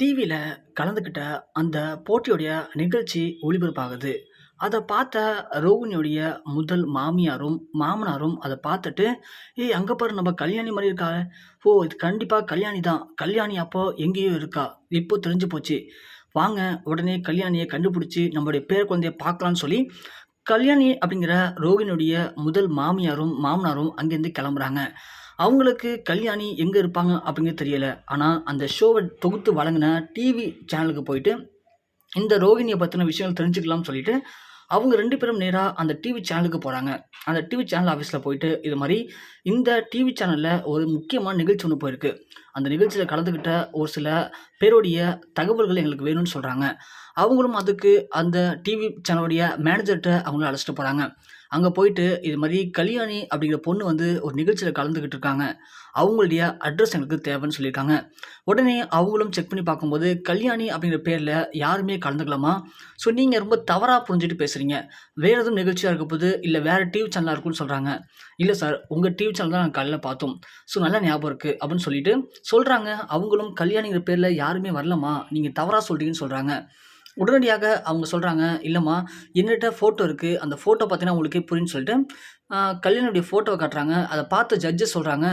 டிவியில் கலந்துக்கிட்ட அந்த போட்டியுடைய நிகழ்ச்சி ஒளிபரப்பாகுது. அதை பார்த்த ரோகிணியுடைய முதல் மாமியாரும் மாமனாரும் அதை பார்த்துட்டு ஏய் அங்கே பாரு நம்ம கல்யாணி மாதிரி இருக்கா? ஓ இது கண்டிப்பாக கல்யாணி தான். கல்யாணி அப்போ எங்கேயோ இருக்கா? இப்போ தெரிஞ்சு போச்சு? வாங்க உடனே கல்யாணியை கண்டுபிடிச்சி நம்மளுடைய பேர குழந்தைய பார்க்கலான்னு சொல்லி கல்யாணி அப்படிங்கிற ரோகிணியுடைய முதல் மாமியாரும் மாமனாரும் அங்கேருந்து கிளம்புறாங்க. அவங்களுக்கு கல்யாணி எங்கே இருப்பாங்க அப்படிங்கிறது தெரியலை. ஆனால் அந்த ஷோவை தொகுத்து வழங்கின டிவி சேனலுக்கு போயிட்டு இந்த ரோகிணியை பற்றின விஷயங்கள் தெரிஞ்சுக்கலாம்னு சொல்லிட்டு அவங்க ரெண்டு பேரும் நேராக அந்த டிவி சேனலுக்கு போகிறாங்க அந்த டிவி சேனல் ஆஃபீஸில் போயிட்டு இது மாதிரி இந்த டிவி சேனலில் ஒரு முக்கியமான நிகழ்ச்சி ஒன்று போயிருக்கு. அந்த நிகழ்ச்சியில் கலந்துக்கிட்ட ஒரு சில பேருடைய தகவல்கள் எங்களுக்கு வேணும்னு சொல்கிறாங்க அவங்களும் அதுக்கு அந்த டிவி சேனலுடைய மேனேஜர்கிட்ட அவங்கள அழைச்சிட்டு போகிறாங்க அங்கே போயிட்டு இது மாதிரி கல்யாணி அப்படிங்கிற பொண்ணு வந்து ஒரு நிகழ்ச்சியில் கலந்துக்கிட்டு இருக்காங்க அவங்களுடைய அட்ரஸ் எங்களுக்கு தேவைன்னு சொல்லியிருக்காங்க. உடனே அவங்களும் செக் பண்ணி பார்க்கும்போது கல்யாணி அப்படிங்கிற பேரில் யாருமே கலந்துக்கலாமா ஸோ நீங்கள் ரொம்ப தவறாக புரிஞ்சுட்டு பேசுகிறீங்க வேறு எதுவும் நிகழ்ச்சியாக இருக்க போது இல்லை வேறு டிவி சேனலாக இருக்கும்னு சொல்கிறாங்க இல்லை சார் உங்கள் டிவி சேனல் தான் நாங்கள் காலையில் பார்த்தோம். ஸோ நல்லா ஞாபகம் இருக்குது அப்படின்னு சொல்லிட்டு சொல்கிறாங்க அவங்களும் கல்யாணிங்கிற பேரில் யாருமே வரலாமா நீங்கள் தவறாக சொல்கிறீங்கன்னு சொல்கிறாங்க உடனடியாக அவங்க சொல்கிறாங்க இல்லைம்மா என்னிட்ட ஃபோட்டோ இருக்குது அந்த ஃபோட்டோ பார்த்தீங்கன்னா உங்களுக்கே புரியுன்னு சொல்லிட்டு கல்யாணுடைய ஃபோட்டோவை காட்டுறாங்க. அதை பார்த்த ஜட்ஜஸ் சொல்கிறாங்க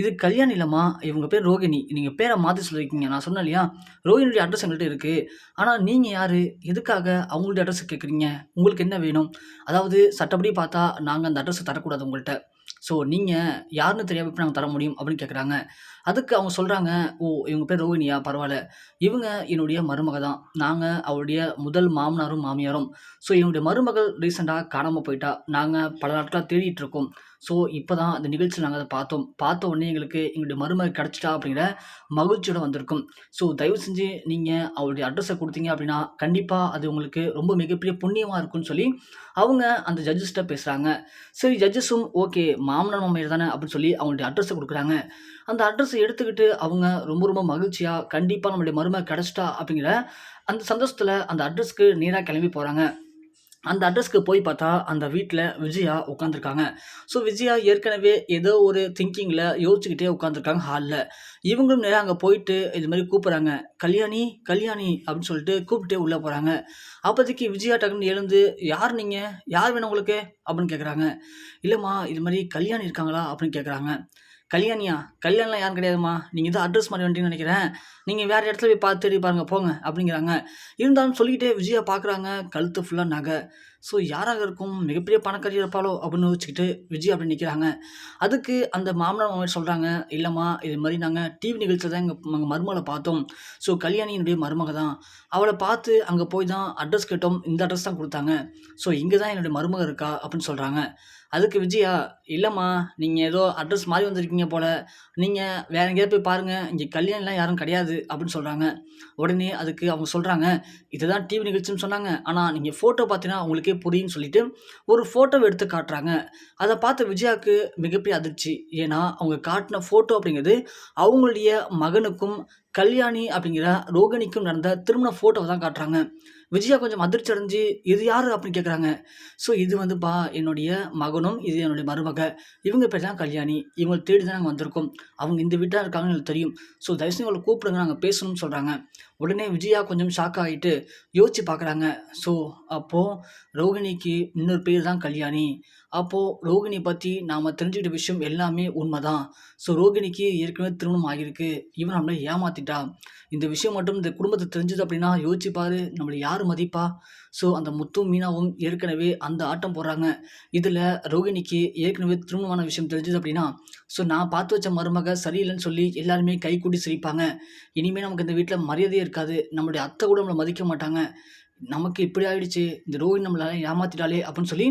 இது கல்யாணி இல்லைம்மா இவங்க பேர் ரோகிணி. நீங்கள் பேரை மாற்றி சொல்லியிருக்கீங்க நான் சொன்னேன் இல்லையா? ரோகிணியுடைய அட்ரஸ் எங்கள்கிட்ட இருக்குது ஆனால் நீங்கள் யார்? எதுக்காக அவங்களுடைய அட்ரஸ் கேட்குறீங்க உங்களுக்கு என்ன வேணும்? அதாவது சட்டப்படி பார்த்தா நாங்கள் அந்த அட்ரஸை தரக்கூடாது உங்கள்கிட்ட ஸோ நீங்கள் யாருன்னு தெரியாமல் இப்போ நாங்கள் தர முடியும்? அப்படின்னு கேட்குறாங்க அதுக்கு அவங்க சொல்கிறாங்க ஓ இவங்க பேர் ரோகிணியா பரவாயில்ல. இவங்க என்னுடைய மருமக தான். நாங்கள் அவருடைய முதல் மாமனாரும் மாமியாரும். ஸோ என்னுடைய மருமகள் ரீசெண்டாக காணாமல் போயிட்டா. நாங்கள் பல நாட்களாக தேடிட்டு இருக்கோம். ஸோ இப்போ தான் அந்த நிகழ்ச்சியில் நாங்கள் அதை பார்த்தோம். பார்த்த உடனே எங்களுக்கு எங்களுடைய மருமகள் கிடச்சிட்டா அப்படிங்கிற மகிழ்ச்சியோட வந்திருக்கும். ஸோ தயவு செஞ்சு நீங்கள் அவருடைய அட்ரஸை கொடுத்தீங்க அப்படின்னா கண்டிப்பாக அது உங்களுக்கு ரொம்ப மிகப்பெரிய புண்ணியமாக இருக்கும்னு சொல்லி அவங்க அந்த ஜட்ஜஸ்கிட்ட பேசுகிறாங்க சரி ஜட்ஜஸும் ஓகே மாமனார் மாமியார் தானே அப்படின்னு சொல்லி அவங்களுடைய அட்ரஸை கொடுக்குறாங்க. அந்த அட்ரஸை எடுத்துக்கிட்டு அவங்க ரொம்ப ரொம்ப மகிழ்ச்சியாக கண்டிப்பாக நம்மளுடைய மருமை கிடச்சிட்டா அப்படிங்கிற அந்த சந்தோஷத்தில் அந்த அட்ரஸ்க்கு நேராக கிளம்பி போகிறாங்க அந்த அட்ரஸ்க்கு போய் பார்த்தா அந்த வீட்டில் விஜயா உட்காந்துருக்காங்க ஸோ விஜயா ஏற்கனவே ஏதோ ஒரு திங்கிங்கில் யோசிச்சுக்கிட்டே உட்காந்துருக்காங்க ஹாலில் இவங்களும் நேராக அங்கே போயிட்டு இது மாதிரி கூப்பிட்றாங்க. கல்யாணி கல்யாணி அப்படின்னு சொல்லிட்டு கூப்பிட்டே உள்ளே போகிறாங்க அப்போதைக்கு விஜயா டக்குன்னு எழுந்து யார் நீங்கள் யார் வேணும் உங்களுக்கு? அப்படின்னு கேட்குறாங்க இல்லைம்மா இது மாதிரி கல்யாணி இருக்காங்களா? அப்படின்னு கேட்குறாங்க கல்யாணியா? கல்யாணம்லாம் யாரும் கிடையாதுமா நீங்கள் தான் அட்ரஸ் மாதிரி வந்துட்டீங்கன்னு நினைக்கிறேன். நீங்கள் வேறு இடத்துல போய் பார்த்து தேடி பாருங்கள் போங்க அப்படிங்கிறாங்க. இருந்தாலும் சொல்லிக்கிட்டே விஜயா பார்க்குறாங்க கழுத்து ஃபுல்லாக நகை. ஸோ யாராக இருக்கும்? மிகப்பெரிய பணக்காரி இருப்பாளோ அப்படின்னு வச்சுக்கிட்டு விஜய் அப்படி நிற்கிறாங்க அதுக்கு அந்த மாமனார் மாமன் சொல்கிறாங்க இல்லைம்மா இது மாதிரி நாங்கள் டிவி நிகழ்ச்சியில் தான் எங்கள் எங்கள் மருமகளை பார்த்தோம். ஸோ கல்யாணியினுடைய மருமக தான். அவளை பார்த்து அங்கே போய் தான் அட்ரஸ் கேட்டோம். இந்த அட்ரஸ் தான் கொடுத்தாங்க. ஸோ இங்கே தான் என்னுடைய மருமக இருக்கா? அப்படின்னு சொல்கிறாங்க அதுக்கு விஜயா இல்லைம்மா நீங்கள் ஏதோ அட்ரஸ் மாறி வந்திருக்கீங்க போல். நீங்கள் வேற எங்கேயாவது போய் பாருங்கள் இங்கே கல்யாணம்லாம் யாரும் கிடையாது அப்படின்னு சொல்கிறாங்க உடனே அதுக்கு அவங்க சொல்கிறாங்க இதுதான் டிவி நிகழ்ச்சின்னு சொன்னாங்க. ஆனால் நீங்கள் ஃபோட்டோ பார்த்தீங்கன்னா அவங்களுக்கே புரியும்னு சொல்லிட்டு ஒரு ஃபோட்டோவை எடுத்து காட்டுறாங்க. அதை பார்த்த விஜயாவுக்கு மிகப்பெரிய அதிர்ச்சி. ஏன்னா அவங்க காட்டின ஃபோட்டோ அப்படிங்கிறது அவங்களுடைய மகனுக்கும் கல்யாணி அப்படிங்கிற ரோகிணிக்கும் நடந்த திருமண ஃபோட்டோவை தான் காட்டுறாங்க. விஜயா கொஞ்சம் அதிர்ச்சி அடைஞ்சு இது யார்? அப்படின்னு கேட்குறாங்க ஸோ இது வந்துப்பா என்னுடைய மகனும் இது என்னுடைய மருமக. இவங்க பேர் தான் கல்யாணி. இவங்களை தேடி தான் நாங்கள் வந்திருக்கோம். அவங்க இந்த வீட்டாக இருக்காங்கன்னு எனக்கு தெரியும். ஸோ தயவுசெய்து இவங்களை கூப்பிடுங்க நாங்கள் பேசணும்னு சொல்கிறாங்க உடனே விஜயா கொஞ்சம் ஷாக் ஆகிட்டு யோசிச்சு பார்க்குறாங்க. ஸோ அப்போது ரோகிணிக்கு இன்னொரு பேர் தான் கல்யாணி. அப்போது ரோகிணி பற்றி நாம் தெரிஞ்சுக்கிட்ட விஷயம் எல்லாமே உண்மை தான் ஸோ ரோகிணிக்கு ஏற்கனவே திருமணம் ஆகியிருக்கு. இவன் நம்மளை ஏமாத்திட்டா. இந்த விஷயம் மட்டும் இந்த குடும்பத்தை தெரிஞ்சது அப்படின்னா யோசிச்சு பாரு. நம்மளை யார் மதிப்பா? ஸோ அந்த முத்தும் மீனாவும் ஏற்கனவே அந்த ஆட்டம் போடுறாங்க. இதில் ரோகிணிக்கு ஏற்கனவே திருமணமான விஷயம் தெரிஞ்சது அப்படின்னா ஸோ நான் பார்த்து வச்ச மருமக சரியில்லைன்னு சொல்லி எல்லாருமே கை கூட்டி சிரிப்பாங்க. இனிமேல் நமக்கு இந்த வீட்டில் மரியாதையே இருக்காது. நம்மளுடைய அத்தை கூட நம்மளை மதிக்க மாட்டாங்க. நமக்கு இப்படி ஆகிடுச்சு இந்த ரோஹிணி நம்மளால ஏமாத்திட்டாலே அப்படின்னு சொல்லி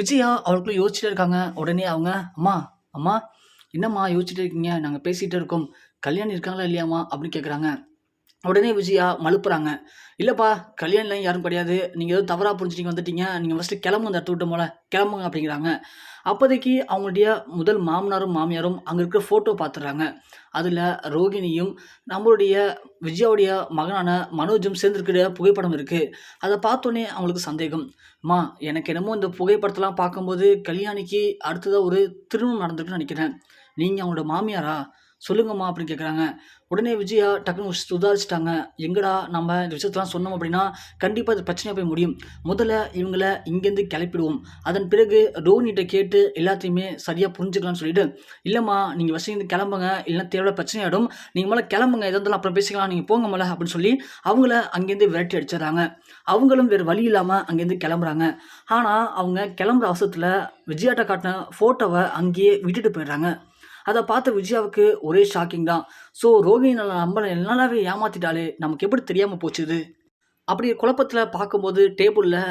விஜயா அவளுக்குள்ளே யோசிச்சுட்டே இருக்காங்க. உடனே அவங்க அம்மா அம்மா என்னம்மா யோசிச்சுட்டு இருக்கீங்க? நாங்கள் பேசிகிட்டே இருக்கோம். கல்யாணம் இருக்காங்களா இல்லையாம்மா? அப்படின்னு கேட்குறாங்க உடனே விஜயா மழுப்புறாங்க. இல்லைப்பா கல்யாணம்லாம் யாரும் கிடையாது. நீங்கள் ஏதோ தவறாக புரிஞ்சுட்டு வந்துட்டீங்க. நீங்கள் ஃபஸ்ட்டு கிளம்புங்க அந்த இடத்த விட்டு போல. கிளம்புங்க அப்படிங்கிறாங்க. அப்போதைக்கு அவங்களுடைய முதல் மாமனாரும் மாமியாரும் அங்கே இருக்கிற ஃபோட்டோ பார்த்துடுறாங்க. அதில் ரோகிணியும் நம்மளுடைய விஜயாவுடைய மகனான மனோஜும் சேர்ந்துருக்கிற புகைப்படம் இருக்குது அதை பார்த்தோன்னே அவங்களுக்கு சந்தேகம். மா எனக்கு என்னமோ இந்த புகைப்படத்தெல்லாம் பார்க்கும்போது கல்யாணிக்கு அடுத்ததாக ஒரு திருமணம் நடந்திருக்குன்னு நினைக்கிறேன். நீங்கள் அவங்களோட மாமியாரா? சொல்லுங்கம்மா அப்படின்னு கேட்குறாங்க உடனே விஜயா டக்குன்னு சுதாரிச்சிட்டாங்க எங்கடா நம்ம இந்த விஷயத்தெல்லாம் சொன்னோம் அப்படின்னா கண்டிப்பாக அது பிரச்சனையாக போய் முடியும். முதல்ல இவங்களை இங்கேருந்து கிளப்பிடுவோம். அதன் பிறகு ரோஹினிகிட்ட கேட்டு எல்லாத்தையுமே சரியாக புரிஞ்சுக்கலாம்னு சொல்லிட்டு இல்லைம்மா நீங்கள் வசதி கிளம்புங்க. இல்லைன்னா தேவையான பிரச்சனையாடும் நீங்கள் மேலே கிளம்புங்க. எதாக இருந்தாலும் அப்புறம் பேசிக்கலாம். நீங்கள் போங்க மேலே அப்படின்னு சொல்லி அவங்கள அங்கேருந்து விரட்டி அடிச்சிடுறாங்க. அவங்களும் வேறு வழி இல்லாமல் அங்கேருந்து கிளம்புறாங்க. ஆனால் அவங்க கிளம்புற அவசரத்தில் விஜயாட்ட காட்டின ஃபோட்டோவை அங்கேயே விட்டுட்டு போயிடுறாங்க. அதை பார்த்த விஜயாவுக்கு ஒரே ஷாக்கிங் தான். ஸோ ரோகிணி நல்லா நம்மளை நல்லாவே ஏமாத்திட்டாலே நமக்கு எப்படி தெரியாமல் போச்சுது? அப்படி குழப்பத்தில் பார்க்கும்போது டேபிளில்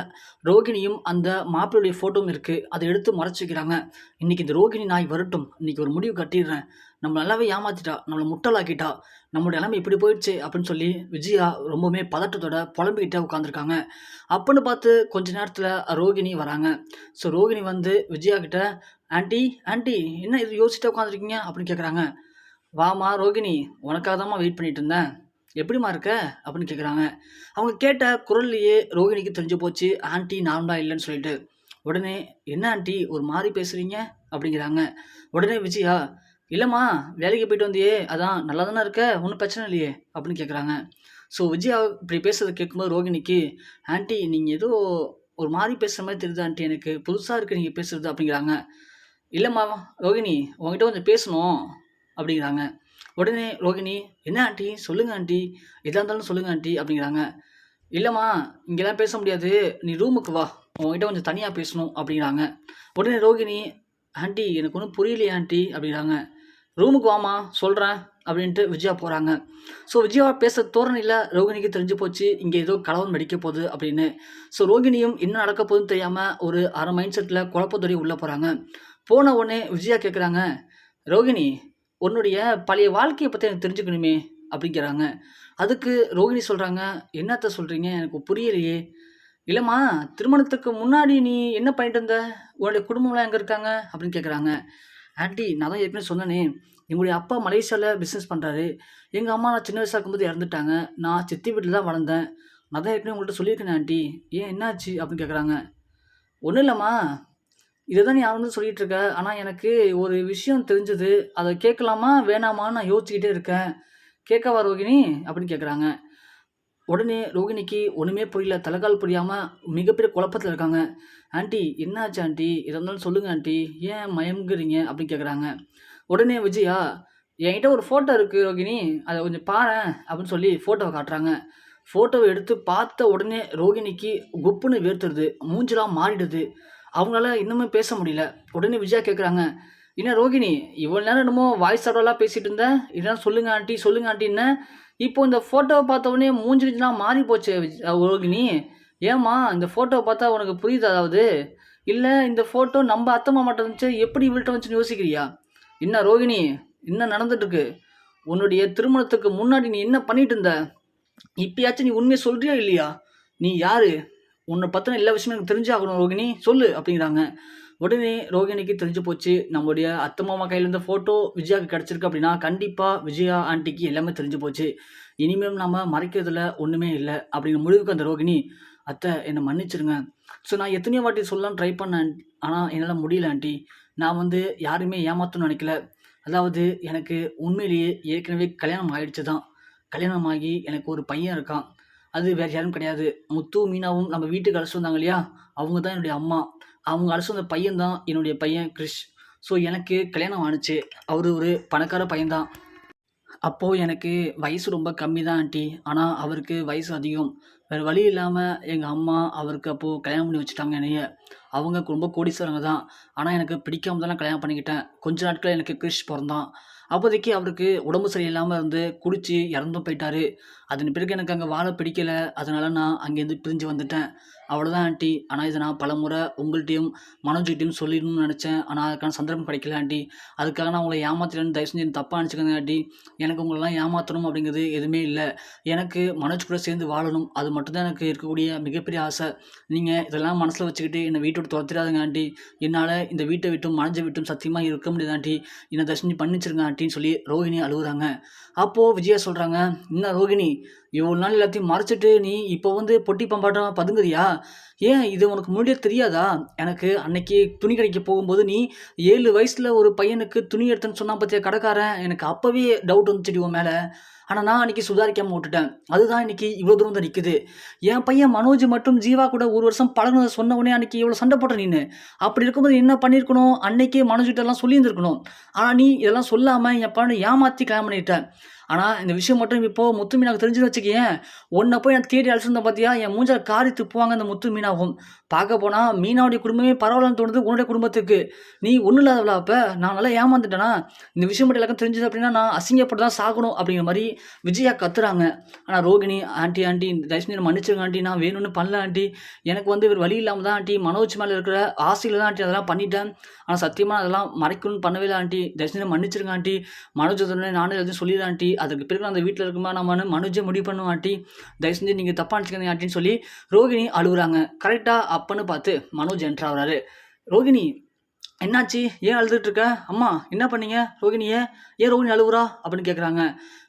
ரோகிணியும் அந்த மாப்பிள்ளையுடைய ஃபோட்டோவும் இருக்குது அதை எடுத்து மறைச்சிக்கிறாங்க. இன்றைக்கி இந்த ரோகிணி நாய் வரட்டும். இன்றைக்கி ஒரு முடிவு கட்டிடுறேன். நம்ம நல்லாவே ஏமாத்திட்டா. நம்மளை முட்டலாக்கிட்டா நம்மளோட நிலைமை இப்படி போயிடுச்சு அப்படின்னு சொல்லி விஜயா ரொம்பவுமே பதட்டத்தோட புலம்பிக்கிட்டே உட்காந்துருக்காங்க அப்படின்னு பார்த்து கொஞ்ச நேரத்தில் ரோகிணி வராங்க. ஸோ ரோகிணி வந்து விஜயா கிட்ட ஆண்டி ஆண்டி என்ன இது யோசிச்சுட்டு உட்காந்துருக்கீங்க அப்படின்னு கேட்குறாங்க வாமா ரோகிணி உனக்காக தான்மா வெயிட் பண்ணிட்டு இருந்தேன். எப்படிம்மா இருக்க? அப்படின்னு கேட்குறாங்க அவங்க கேட்ட குரல்லையே ரோஹிணிக்கு தெரிஞ்சு போச்சு. ஆண்டி நார்மலாக இல்லைன்னு சொல்லிட்டு. உடனே என்ன ஆண்டி? ஒரு மாதிரி பேசுகிறீங்க அப்படிங்கிறாங்க. உடனே விஜயா இல்லைம்மா வேலைக்கு போயிட்டு வந்தியே. அதான் நல்லா தானே இருக்க? ஒன்றும் பிரச்சனை இல்லையே. அப்படின்னு கேட்குறாங்க ஸோ விஜயா இப்படி பேசுறதை கேட்கும்போது ரோகிணிக்கு ஆண்டி நீங்கள் ஏதோ ஒரு மாதிரி பேசுகிற மாதிரி தெரியுது ஆண்டி எனக்கு. புதுசாக இருக்குது நீங்கள் பேசுகிறது அப்படிங்கிறாங்க. இல்லைம்மா ரோகிணி உங்ககிட்ட கொஞ்சம் பேசணும். அப்படிங்கிறாங்க. உடனே ரோகிணி என்ன ஆண்டி? சொல்லுங்க ஆண்டி. எதாக இருந்தாலும் சொல்லுங்க ஆண்டி அப்படிங்கிறாங்க. இல்லைம்மா இங்கெல்லாம் பேச முடியாது. நீ ரூமுக்கு வா. உங்ககிட்ட கொஞ்சம் தனியாக பேசணும் அப்படிங்கிறாங்க. உடனே ரோகிணி ஆண்டி எனக்கு ஒன்றும் புரியலையே ஆண்டி அப்படிங்கிறாங்க. ரூமுக்கு வாமா சொல்கிறேன் அப்படின்ட்டு விஜயா போகிறாங்க ஸோ விஜயா பேச தோரணையில் ரோகிணிக்கு தெரிஞ்சு போச்சு. இங்கே ஏதோ கலவன் வெடிக்க போகுது அப்படின்னு. ஸோ ரோகிணியும் என்ன நடக்க போகுதுன்னு தெரியாமல் ஒரு அரை மைண்ட் செட்டில் குழப்பத்தோடய உள்ளே போகிறாங்க போன உடனே விஜயா கேட்குறாங்க ரோகிணி உன்னுடைய பழைய வாழ்க்கையை பற்றி எனக்கு தெரிஞ்சுக்கணுமே அப்படிங்கிறாங்க. அதுக்கு ரோகிணி சொல்கிறாங்க என்னத்த சொல்கிறீங்க எனக்கு புரியலையே. இல்லைம்மா திருமணத்துக்கு முன்னாடி நீ என்ன பண்ணிட்டு இருந்த? உன்னுடைய குடும்பம்லாம் எங்கே இருக்காங்க? அப்படின்னு கேட்குறாங்க ஆண்டி நான் தான் ஏற்கனவே சொன்னேனே எங்களுடைய அப்பா மலேசியாவில் பிஸ்னஸ் பண்ணுறாரு எங்கள் அம்மா நான் சின்ன வயசாக இருக்கும்போது இறந்துட்டாங்க. நான் சித்தி வீட்டில் தான் வளர்ந்தேன். நான் தான் ஏற்கனவே உங்கள்கிட்ட சொல்லியிருக்கேன் ஆண்டி. ஏன் என்னாச்சு? அப்படின்னு கேட்குறாங்க ஒன்றும் இல்லைம்மா. இதை தான் நீ வந்து சொல்லிட்டு இருக்க. ஆனால் எனக்கு ஒரு விஷயம் தெரிஞ்சது. அதை கேட்கலாமா வேணாமான்னு நான் யோசிச்சுக்கிட்டே இருக்கேன். கேட்கவா ரோகிணி அப்படின்னு கேட்குறாங்க உடனே ரோகிணிக்கு ஒன்றுமே புரியல. தலைகால் புரியாமல் மிகப்பெரிய குழப்பத்தில் இருக்காங்க. ஆண்டி என்னாச்சு ஆண்டி? எதாக இருந்தாலும் சொல்லுங்கள் ஆண்டி. ஏன் மயங்குறீங்க? அப்படின்னு கேட்குறாங்க உடனே விஜயா என்கிட்ட ஒரு ஃபோட்டோ இருக்குது ரோகிணி. அதை கொஞ்சம் பாரு அப்படின்னு சொல்லி ஃபோட்டோவை காட்டுறாங்க. ஃபோட்டோவை எடுத்து பார்த்த உடனே ரோகிணிக்கு குப்புன்னு வேர்த்துருது. மூஞ்சிலாம் மாறிடுது. அவங்களால இன்னுமே பேச முடியல. உடனே விஜயா கேட்குறாங்க என்ன ரோகிணி இவ்வளோ நேரம் என்னமோ வாய்ஸ் ஆடோலாம் பேசிகிட்டு இருந்தேன் இதெல்லாம் சொல்லுங்க ஆண்டி சொல்லுங்க ஆண்டின்னு இப்போ இந்த ஃபோட்டோவை பார்த்த உடனே மூஞ்சிலாம் மாறி போச்சு ரோகிணி. ஏம்மா இந்த ஃபோட்டோவை பார்த்தா உனக்கு புரியுது அதாவது? இல்லை இந்த ஃபோட்டோ நம்ம அத்தை மட்டும் இருந்துச்சு? எப்படி இவள்கிட்ட வந்துச்சுன்னு யோசிக்கிறியா? என்ன ரோகிணி என்ன நடந்துட்டுருக்கு? உன்னுடைய திருமணத்துக்கு முன்னாடி நீ என்ன பண்ணிட்டு இருந்த? இப்பயாச்சும் நீ உண்மையை சொல்கிறியா இல்லையா? நீ யாரு? உன்னை பற்றின எல்லா விஷயமும் எனக்கு தெரிஞ்சாகணும் ரோகிணி. சொல்லு அப்படிங்கிறாங்க. உடனே ரோகிணிக்கு தெரிஞ்சு போச்சு. நம்மளுடைய அத்தை மாமா கையில் ஃபோட்டோ விஜயாவுக்கு கிடச்சிருக்கு அப்படின்னா கண்டிப்பாக விஜயா ஆண்டிக்கு எல்லாமே தெரிஞ்சு போச்சு. இனிமேல் நம்ம மறைக்கிறதுல ஒன்றுமே இல்லை அப்படிங்கிற முடிவுக்கு அந்த ரோகிணி அத்தை என்னை மன்னிச்சிருங்க. ஸோ நான் எத்தனையோ வாட்டி சொல்லலாம் ட்ரை பண்ணேன் ஆனால் என்னால் முடியல ஆண்டி நான் வந்து யாருமே ஏமாற்றணும்னு நினைக்கல. அதாவது எனக்கு உண்மையிலேயே ஏற்கனவே கல்யாணம் ஆகிடுச்சு தான் கல்யாணம் ஆகி எனக்கு ஒரு பையன் இருக்கான். அது வேறு யாரும் கிடையாது. முத்து மீனாவும் நம்ம வீட்டுக்கு அழைச்சிட்டு வந்தாங்க இல்லையா? அவங்க தான் என்னுடைய அம்மா. அவங்க அழைச்சிட்டு வந்த பையன் தான் என்னுடைய பையன் கிறிஷ் ஸோ எனக்கு கல்யாணம் ஆணுச்சு. அவர் ஒரு பணக்கார பையன்தான். அப்போது எனக்கு வயசு ரொம்ப கம்மி தான் ஆண்டி. ஆனால் அவருக்கு வயசு அதிகம். வேறு வழி இல்லாமல் எங்கள் அம்மா அவருக்கு அப்போது கல்யாணம் பண்ணி வச்சுட்டாங்க என்னைய. அவங்க ரொம்ப கோடீஸ்வரங்க தான். ஆனால் எனக்கு பிடிக்காம தான் நான் கல்யாணம் பண்ணிக்கிட்டேன். கொஞ்ச நாட்கள் எனக்கு கிரிஷ் பிறந்தான். அப்போதைக்கு அவருக்கு உடம்பு சரியில்லாமல் இருந்து குடிச்சு இறந்தும் போயிட்டாரு. அதன் பிறகு எனக்கு அங்கே வாழ பிடிக்கல. அதனால நான் அங்கேருந்து பிரிஞ்சு வந்துட்டேன். அவ்வளோதான் ஆண்டி. ஆனால் இதை நான் பலமுறை உங்கள்கிட்டையும் மனோஜிட்டையும் சொல்லிடணும்னு நினச்சேன். ஆனால் அதுக்கான சந்தர்ப்பம் கிடைக்கல ஆண்டி. அதுக்காக நான் உங்களை ஏமாத்திட்டேன்னு தயவு செஞ்சு தப்பாக நினச்சிக்கோங்க ஆண்டி. எனக்கு உங்களெல்லாம் ஏமாற்றணும் அப்படிங்கிறது எதுவுமே இல்லை. எனக்கு மனோஜ் கூட சேர்ந்து வாழணும். அது மட்டும்தான் எனக்கு இருக்கக்கூடிய மிகப்பெரிய ஆசை. நீங்கள் இதெல்லாம் மனசில் வச்சுக்கிட்டு என்னை வீட்டோட விட்டு துரத்திடாதுங்க ஆண்டி என்னால் இந்த வீட்டை விட்டும் மனஞ்ச விட்டும் சத்தியமாக இருக்க முடியாது என்னை தர்ஷினி பண்ணிச்சிருங்க ஆண்டின்னு சொல்லி ரோஹிணி அழுகுறாங்க. அப்போது விஜயா சொல்கிறாங்க என்ன ரோகிணி இவ்வளோ நாள் எல்லாத்தையும் மறைச்சிட்டு நீ இப்போ வந்து பொட்டி பம்பாட்டம் பதுங்குறியா? ஏன் இது உனக்கு முன்னாடியே தெரியாதா? எனக்கு அன்னைக்கு துணி கடைக்கு போகும்போது நீ ஏழு வயசில் ஒரு பையனுக்கு துணி எடுத்தேன்னு சொன்னால் பார்த்தியா கடைக்காரன்? எனக்கு அப்போவே டவுட் வந்துச்சுடி உன் மேலே. ஆனால் நான் அன்றைக்கி சுதாரிக்காமல் விட்டுட்டேன். அதுதான் இன்றைக்கி இவ்வளோ தூரம் தான் நிற்குது என் பையன் மனோஜ் மற்றும் ஜீவா கூட ஒரு வருஷம் பழகுனதை சொன்ன உடனே அன்றைக்கி இவ்வளோ சண்டை போட்ட நின்று அப்படி இருக்கும்போது என்ன பண்ணியிருக்கணும்? அன்னைக்கே மனோஜ்கிட்டலாம் சொல்லியிருந்துருக்கணும். ஆனால் நீ இதெல்லாம் சொல்லாமல் என் பையனை ஏமாற்றி கல்யாணம் பண்ணிட்டேன் ஆனால் இந்த விஷயம் மட்டும் இப்போ முத்து மீனாவுக்கு தெரிஞ்சுன்னு வச்சுக்கேன் உன்னை போய் நான் தேடி அழைச்சிருந்தேன் பார்த்தியா என் மூஞ்சால் காரி துப்புவாங்க அந்த முத்து மீனாவும். பார்க்க போனால் மீனாவுடைய குடும்பமே பரவாயில்லன்னு தோணுது உன்னுடைய குடும்பத்துக்கு. நீ ஒன்றும் இல்லாதவளா அப்போ? நான் நல்லா ஏமாந்துட்டேனா? இந்த விஷயம் மட்டும் எல்லாருக்கும் தெரிஞ்சது அப்படின்னா நான் அசிங்கப்பட்டு தான் சாகணும் அப்படிங்கிற மாதிரி விஜயா கத்துறாங்க. ஆனால் ரோகிணி ஆண்டி ஆண்டி தயவுசெஞ்சு மன்னிச்சிருங்க ஆண்டி நான் வேணும்னு பண்ணல ஆண்டி. எனக்கு வந்து இவர் வழி இல்லாமல் தான் ஆண்டி. மனோஜ் மேலே இருக்கிற ஆசையில் தான் ஆண்டி அதெல்லாம் பண்ணிட்டேன். ஆனால் சத்தியமாக அதெல்லாம் மறைக்கணும்னு பண்ணவே இல்லை ஆண்டி. தயவுசெஞ்சு மன்னிச்சிருங்க ஆண்டி. மனோஜ் நானே நானும் எதுவும் சொல்லிடுறேன் ஆண்டி. அதுக்கு பிறகு அந்த வீட்டில் இருக்குமா நம்ம மனோஜை முடிவு பண்ணுவோம் ஆட்டி தயவு செஞ்சு நீங்கள் தப்பாக நினச்சிக்கிறீங்க ஆட்டின்னு சொல்லி ரோகிணி அழுகுறாங்க கரெக்டாக அப்பன்னு பார்த்து மனோஜ் என்ட்ரு ஆகுறாரு. ரோகிணி என்னாச்சு? ஏன் அழுதுட்டு இருக்க? அம்மா என்ன பண்ணீங்க? ரோகிணி ஏன் ரோகிணி அழுகுறா அப்படின்னு கேட்குறாங்க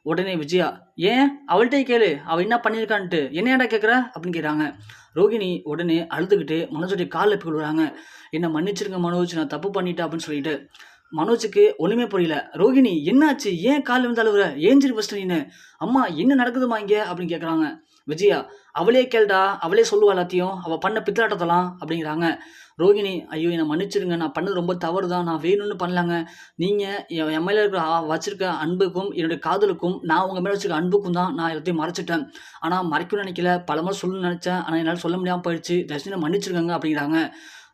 உடனே விஜயா ஏன்? அவள்கிட்டே கேளு. அவள் என்ன பண்ணியிருக்கான்ட்டு. என்ன ஏடா கேட்குற அப்படின்னு கேட்குறாங்க ரோகிணி உடனே அழுதுகிட்டு மனோஜுடைய காலில் போய் விழுறாங்க என்னை மன்னிச்சிருங்க மனோஜ். நான் தப்பு பண்ணிட்டேன் அப்படின்னு சொல்லிட்டு மனோஜுக்கு ஒன்றுமே புரியல. ரோகிணி என்னாச்சு? ஏன் காலில் வந்து அழுகுற ஏஞ்சிரு ஃபஸ்ட்டு நீனு அம்மா என்ன நடக்குதுமா இங்கே? அப்படின்னு கேட்குறாங்க விஜயா அவளே கேள்டா. அவளே சொல்லுவா எல்லாத்தையும். அவள் பண்ண பித்தலாட்டத்தெல்லாம் அப்படிங்கிறாங்க. ரோகிணி ஐயோ என்னை மன்னிச்சிடுங்க. நான் பண்ணது ரொம்ப தவறு தான் நான் வேணும்னு பண்ணலாங்க. நீங்கள் என் மேலே இருக்கிற வச்சிருக்க அன்புக்கும் என்னுடைய காதலுக்கும் நான் உங்கள் மேலே வச்சிருக்க அன்புக்கும் தான் நான் எல்லாத்தையும் மறைச்சிட்டேன். ஆனால் மறைக்கணும்னு நினைக்கல. பல முறை சொல்லணும்னு நினச்சேன். ஆனால் என்னால் சொல்ல முடியாமல் போயிடுச்சு. தர்ஷினை மன்னிச்சிருங்க அப்படிங்கிறாங்க.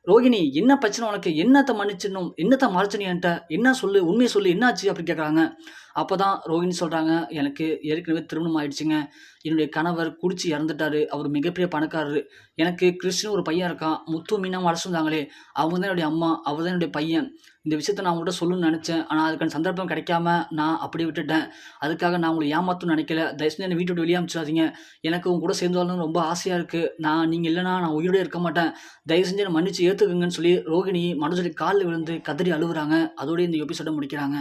ரோகிணி என்ன பிரச்சனை உனக்கு? என்னத்தை மன்னிச்சிடணும்? என்னத்தை மறைச்சனு என்கிட்ட? என்ன சொல்லு? உண்மையை சொல்லு. என்னாச்சு? அப்படி கேட்குறாங்க அப்போ தான் ரோகிணி சொல்கிறாங்க எனக்கு ஏற்கனவே திருமணம் ஆயிடுச்சுங்க. என்னுடைய கணவர் குடிச்சு இறந்துட்டாரு. அவர் மிகப்பெரிய பணக்காரரு. எனக்கு கிறிஸ்டின் ஒரு பையன் இருக்கான். முத்து மீனா வளர்ச்சிருந்தாங்களே அவங்க தான் என்னுடைய அம்மா. அவர் தான் என்னுடைய பையன். இந்த விஷயத்த நான் உங்கள்கிட்ட சொல்லணும்னு நினச்சேன். ஆனால் அதுக்கான சந்தர்ப்பம் கிடைக்காம நான் அப்படியே விட்டுட்டேன். அதுக்காக நான் உங்களை ஏமாற்றணும்னு நினைக்கல. தயவுசெய்து என்னை வீட்டை விட்டு வெளியே அனுப்பிச்சிடாதீங்க எனக்கு உங்க கூட சேர்ந்து வரணும்னு ரொம்ப ஆசையாக இருக்குது நான் நீங்கள் இல்லைனா நான் உயிரோட இருக்க மாட்டேன். தயவு செஞ்சு என்னை மன்னிச்சு ஏற்றுக்குங்கன்னு சொல்லி ரோகிணி மனோஜடி காலில் விழுந்து கதறி அழுகுறாங்க. அதோடய இந்த எபிசோட முடிக்கிறாங்க.